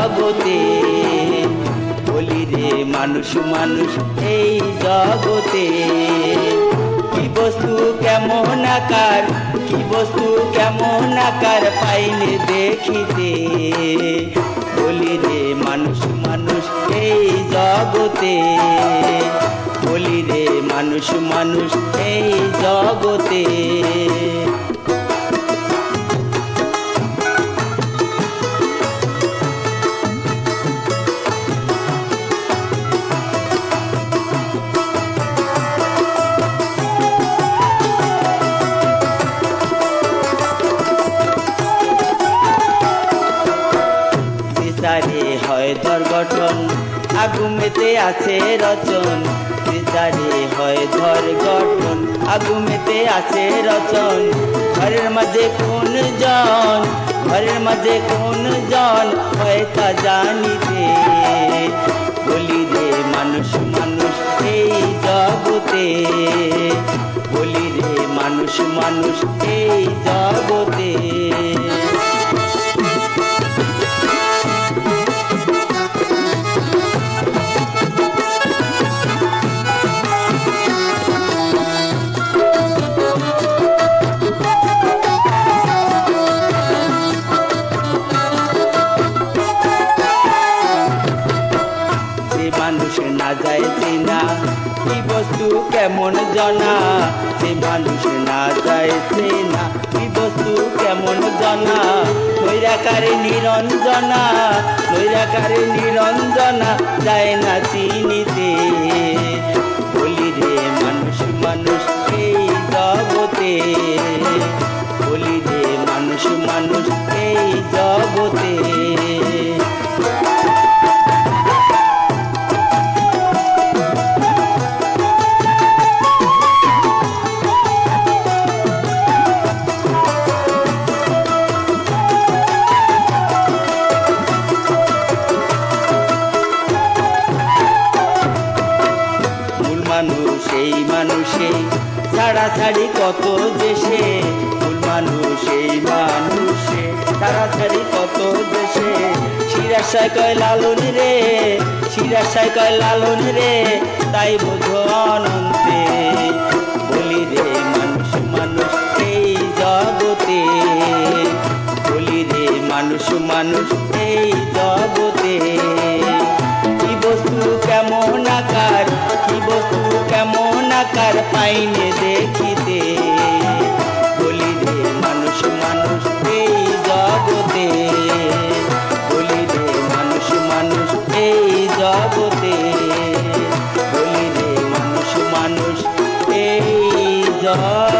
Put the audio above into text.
জগতে। বলি রে, মানুষ মানুষ, এই জগতে। কি বস্তু কেমন আকার, কি বস্তু কেমন আকার পাইলে দেখিতে। বলি রে, মানুষ মানুষ, এই জগতে। বলি রে, মানুষ মানুষ, এই জগতে। সিসারে হয় ধর গঠন আগুমেতে আছে রচন সিসারে হয় ধর গঠন আগুমেতে আছে রচন, ঘরের মাঝে কোন জন, ঘরের মাঝে কোন জন হয় তা জানিতে। বলি রে মানুষ মানুষ এই জগতে। বলি রে মানুষ মানুষ এই জগতে। যায় চেনা কি বস্তু কেমন জনা? সে মানুষ না যায় চেনা কি বস্তু কেমন জনা? নিরঞ্জনা। নিরঞ্জনা যায় না চিনিতে। বলি রে মানুষ মানুষ এই জগতে। বলি রে মানুষ মানুষ এই জগতে। ছাড়া ছাড়ি কত দেশে মূল মানুষ এই মানুষে? ছাড়া ছাড়ি কত দেশে শিরাশায় কয় লালন রে, শিরাশায় কয় লালন রে, তাই বোঝো অনন্তে। বলি রে মানুষ মানুষ এই জগতে। বলি রে মানুষ মানুষ এই জগতে। কি বস্তু কেমন আকার পাইনে দেখিতে। বলি রে মানুষ মানুষ, এই জগতে। বলি রে মানুষ মানুষ, এই জগতে। বলি রে মানুষ মানুষ, এই জগতে।